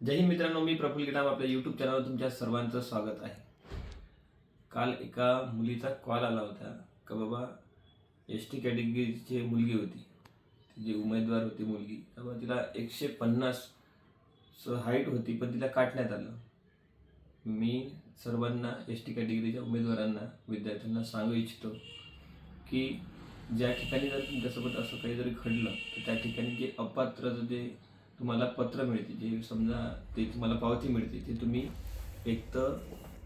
जय हिंद मित्रांनो मी प्रफुल्ल गिटाम आपल्या यूट्यूब चॅनलवर तुमच्या सर्वांचं स्वागत आहे. काल एका मुलीचा कॉल आला होता का बाबा एस टी कॅटेगरीची मुलगी होती. जी उमेदवार होती मुलगी. तेव्हा तिला एकशे पन्नास हाईट होती पण तिला काटण्यात आलं. मी सर्वांना एस टी कॅटेगरीच्या उमेदवारांना विद्यार्थ्यांना सांगू इच्छितो की ज्या ठिकाणी जर तुमच्यासोबत असं काही जरी घडलं तर त्या ठिकाणी जे अपात्र जे तुम्हाला पत्र मिळते जे समजा ते तुम्हाला पावती मिळते ते तुम्ही एक तर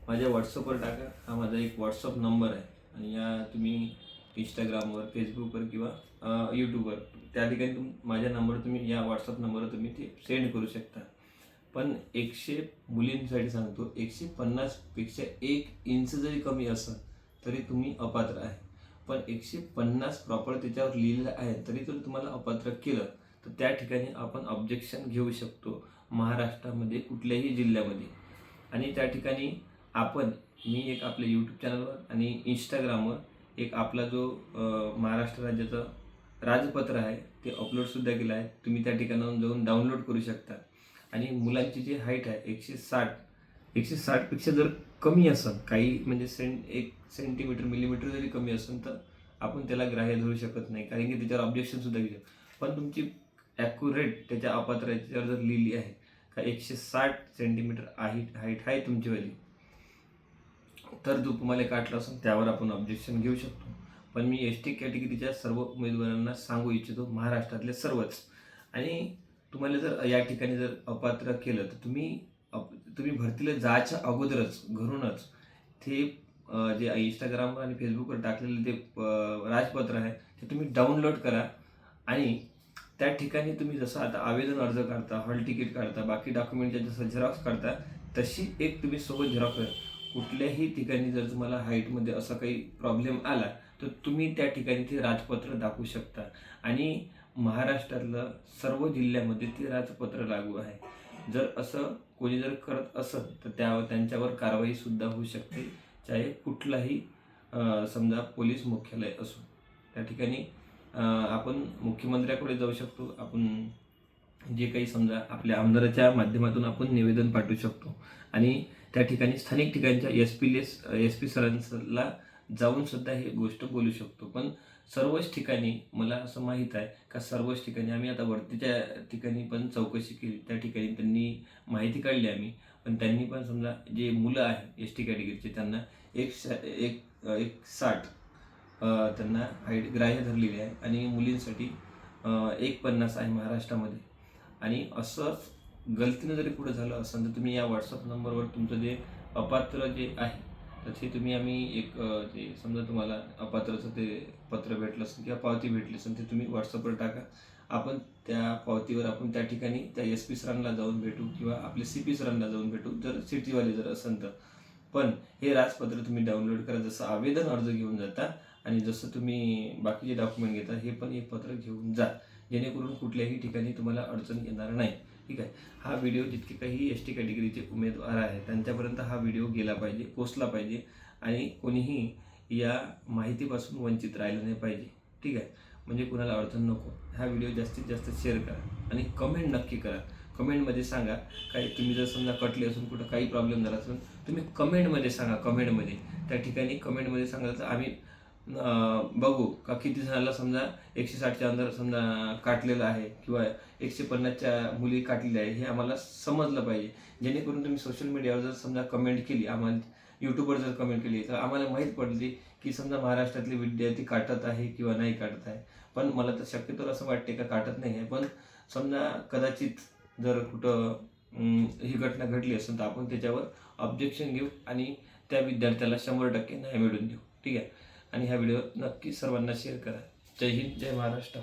माझ्या व्हॉट्सअपवर टाका. हा माझा एक व्हॉट्सअप नंबर आहे. आणि या तुम्ही इंस्टाग्रामवर फेसबुकवर किंवा यूट्यूबवर त्या ठिकाणी तुम माझ्या नंबर तुम्ही या व्हॉट्सअप नंबरवर तुम्ही ते सेंड करू शकता. पण एकशे मुलींसाठी सांगतो एकशे पन्नासपेक्षा एक इंच जरी कमी असेल तरी तुम्ही अपात्र आहे. पण एकशे पन्नास प्रॉपर त्याच्यावर लिहिलेलं आहे तरी जर तुम्हाला अपात्र केलं तर त्या ठिकाणी आपण ऑब्जेक्शन घेऊ शकतो महाराष्ट्रामध्ये कुठल्याही जिल्ह्यामध्ये. आणि त्या ठिकाणी आपण मी एक आपल्या यूट्यूब चॅनलवर आणि इंस्टाग्रामवर एक आपला जो महाराष्ट्र राज्याचं राजपत्र आहे ते अपलोडसुद्धा केलं आहे. तुम्ही त्या ठिकाणाहून जाऊन डाउनलोड करू शकता. आणि मुलांची जी हाईट आहे एकशे साठ एकशे साठपेक्षा जर कमी असेल काही म्हणजे सेंट एक सेंटीमीटर मिलीमीटर जरी कमी असेल तर आपण त्याला ग्राह्य धरू शकत नाही कारण की त्याच्यावर ऑब्जेक्शनसुद्धा घेऊ पण तुमची ॲक्युरेट त्याच्या अपात्राच्यावर जर लिहिली आहे का एकशे साठ सेंटीमीटर हाईट हाईट आहे तुमचीवाली तर जो तुम्हाला काटला असून त्यावर आपण ऑब्जेक्शन घेऊ शकतो. पण मी एस टी कॅटेगरीच्या सर्व उमेदवारांना सांगू इच्छितो महाराष्ट्रातले सर्वच. आणि तुम्हाला जर या ठिकाणी जर अपात्र केलं तर तुम्ही अप- तुम्ही भरतीला जायच्या अगोदरच घरूनच ते जे इंस्टाग्रामवर आणि फेसबुकवर टाकलेले ते राजपत्र आहे ते तुम्ही डाउनलोड करा आणि त्या ठिकाणी तुम्ही जसं आता आवेदन अर्ज करता हॉल तिकीट काढता बाकी डॉक्युमेंटच्या जसं झेरॉक्स काढता तशी एक तुम्ही सोबत झेरॉक्स कुठल्याही ठिकाणी जर तुम्हाला हाईटमध्ये असा काही प्रॉब्लेम आला तर तुम्ही त्या ठिकाणी ते राजपत्र दाखवू शकता. आणि महाराष्ट्रातलं सर्व जिल्ह्यामध्ये ते राजपत्र लागू आहे. जर असं कोणी जर करत असेल तर त्यावर त्यांच्यावर कारवाईसुद्धा होऊ शकते चाहे कुठलाही समजा पोलीस मुख्यालय असो. त्या ठिकाणी आपण मुख्यमंत्र्याकडे जाऊ शकतो. आपण जे काही समजा आपल्या आमदाराच्या माध्यमातून आपण निवेदन पाठवू शकतो. आणि त्या ठिकाणी स्थानिक ठिकाणच्या एस पी लेस एस पी सरांसला जाऊन सुद्धा ही गोष्ट बोलू शकतो. पण सर्वच ठिकाणी मला असं माहीत आहे का सर्वच ठिकाणी आम्ही आता वरतीच्या ठिकाणी पण चौकशी केली त्या ठिकाणी त्यांनी माहिती काढली आम्ही. पण त्यांनी पण समजा जे मुलं आहे एस टी कॅटेगरीचे त्यांना एक एक एक साठ त्यांना हाईट ग्राह्य धरलेली आहे आणि मुलींसाठी एक पन्नास आहे महाराष्ट्रामध्ये. आणि असंच गलतीनं जरी पुढे झालं असेल तर तुम्ही या व्हॉट्सअप नंबरवर तुमचं जे अपात्र जे आहे तर ते तुम्ही आम्ही एक जे ते समजा तुम्हाला अपात्राचं ते पत्र भेटलं असेल किंवा पावती भेटली असेल ते तुम्ही व्हॉट्सअपवर टाका. आपण त्या पावतीवर आपण त्या ठिकाणी त्या एस पी सरांना जाऊन भेटू किंवा आपले सी पी सरांना जाऊन भेटू जर सिटीवाले जर असेल तर. पण हे राजपत्र तुम्ही डाउनलोड करा. जसं आवेदन अर्ज घेऊन जाता आणि जसं तुम्ही बाकीचे डॉक्युमेंट घेता हे पण एक पत्र घेऊन जा. जेणेकरून कुठल्याही ठिकाणी तुम्हाला अडचण येणार नाही. ठीक आहे? हा व्हिडिओ जितके काही एस टी कॅटेगरीचे उमेदवार आहेत त्यांच्यापर्यंत हा व्हिडिओ गेला पाहिजे पोचला पाहिजे आणि कोणीही या माहितीपासून वंचित राहिलं नाही पाहिजे. ठीक आहे? म्हणजे कुणाला अडचण नको. हा व्हिडिओ जास्तीत जास्त शेअर करा आणि कमेंट नक्की करा. कमेंटमध्ये सांगा काही तुम्ही जर समजा कटले असून कुठं काही प्रॉब्लेम झाला असून तुम्ही कमेंटमध्ये सांगा कमेंटमध्ये त्या ठिकाणी कमेंटमध्ये सांगाल तर आम्ही बघू का किती जणांना समजा एकशे साठच्या अंदर समजा काटलेलं आहे किंवा एकशे पन्नासच्या मुली काटलेल्या आहे हे आम्हाला समजलं पाहिजे. जेणेकरून तुम्ही सोशल मीडियावर जर समजा कमेंट केली आम्हाला यूट्यूबवर जर कमेंट केली तर आम्हाला माहीत पडली की समजा महाराष्ट्रातले विद्यार्थी काटत आहे किंवा नाही काटत आहे. पण मला तर शक्यतो असं वाटते का काटत नाही आहे. पण समजा कदाचित जर कुठं ही घटना घडली असेल तर आपण त्याच्यावर ऑब्जेक्शन घेऊ आणि त्या विद्यार्थ्याला शंभर टक्के न्याय मिळून देऊ. ठीक आहे? आणि हा व्हिडिओ नक्की सर्वांना शेअर करा. जय हिंद जय महाराष्ट्र.